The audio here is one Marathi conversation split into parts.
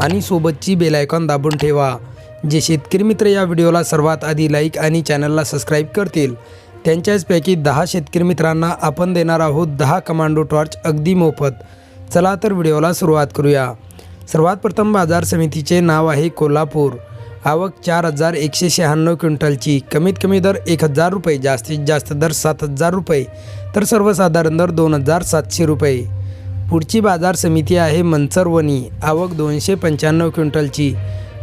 आणि सोबतची बेलायकॉन दाबून ठेवा जे शेतकरी मित्र या व्हिडिओला सर्वात आधी लाईक आणि चॅनलला सबस्क्राईब करतील. त्यांच्याचपैकी दहा शेतकरी मित्रांना आपण देणार आहोत दहा कमांडो टॉर्च अगदी मोफत. चला तर व्हिडिओला सुरुवात करूया. सर्वात प्रथम बाजार समितीचे नाव आहे कोल्हापूर. आवक चार हजार एकशे शहाण्णव क्विंटलची. कमीत कमी दर एक हजार रुपये जास्तीत जास्त दर सात हजार रुपये. तर सर्वसाधारण दर दोन हजार सातशे रुपये. पुढची बाजार समिती आहे मनसरवणी आवक दोनशे पंच्याण्णव क्विंटलची.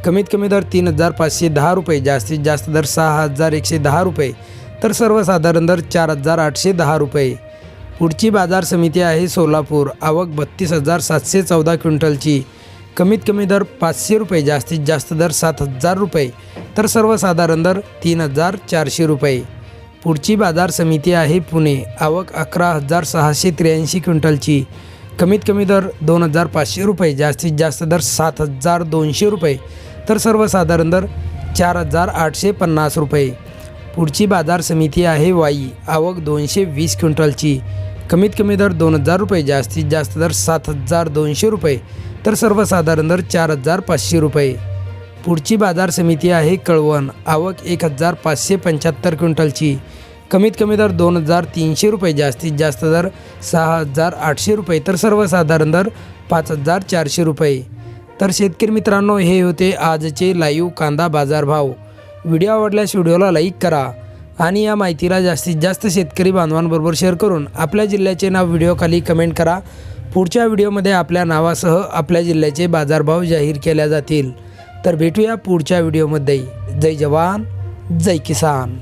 कमीत कमी दर तीन हजार पाचशे दहा रुपये जास्तीत जास्त दर सहा हजार एकशे दहा रुपये तर सर्वसाधारण दर चार हजार आठशे दहा रुपये. पुढची बाजार समिती आहे सोलापूर. आवक बत्तीस हजार सातशे चौदा क्विंटलची. कमीत कमी दर पाचशे रुपये जास्तीत जास्त दर सात हजार रुपये तर सर्वसाधारण दर तीन हजार चारशे रुपये. पुढची बाजार समिती आहे पुणे. आवक अकरा हजार सहाशे त्र्याऐंशी क्विंटलची. कमीत कमी दर दोन हजार पाचशे रुपये जास्तीत जास्त दर सात हजार दोनशे रुपये तर सर्वसाधारण दर चार हजार आठशे पन्नास रुपये. पुढची बाजार समिती आहे वाई आवक दोनशे वीस क्विंटलची. कमीत कमी दर दोन हजार रुपये जास्तीत जास्त दर सात हजार दोनशे रुपये तर सर्वसाधारण दर चार हजार पाचशे रुपये. पुढची बाजार समिती आहे कळवण आवक एक हजार पाचशे पंच्याहत्तर क्विंटलची. कमीत कमी दर दोन हजार तीनशे रुपये जास्तीत जास्त दर सहा हजार आठशे रुपये. तर सर्वसाधारण दर पाच हजार चारशे रुपये. तर शेतकरी मित्रांनो हे होते आजचे लाईव्ह कांदा बाजारभाव. व्हिडिओ आवडल्यास व्हिडिओला लाईक करा आणि या माहितीला जास्तीत जास्त शेतकरी बांधवांबरोबर शेअर करून आपल्या जिल्ह्याचे नाव व्हिडिओखाली कमेंट करा. पुढच्या व्हिडिओमध्ये आपल्या नावासह आपल्या जिल्ह्याचे बाजारभाव जाहीर केल्या जातील. तर भेटूया पुढच्या व्हिडिओमध्ये. जय जवान जय किसान.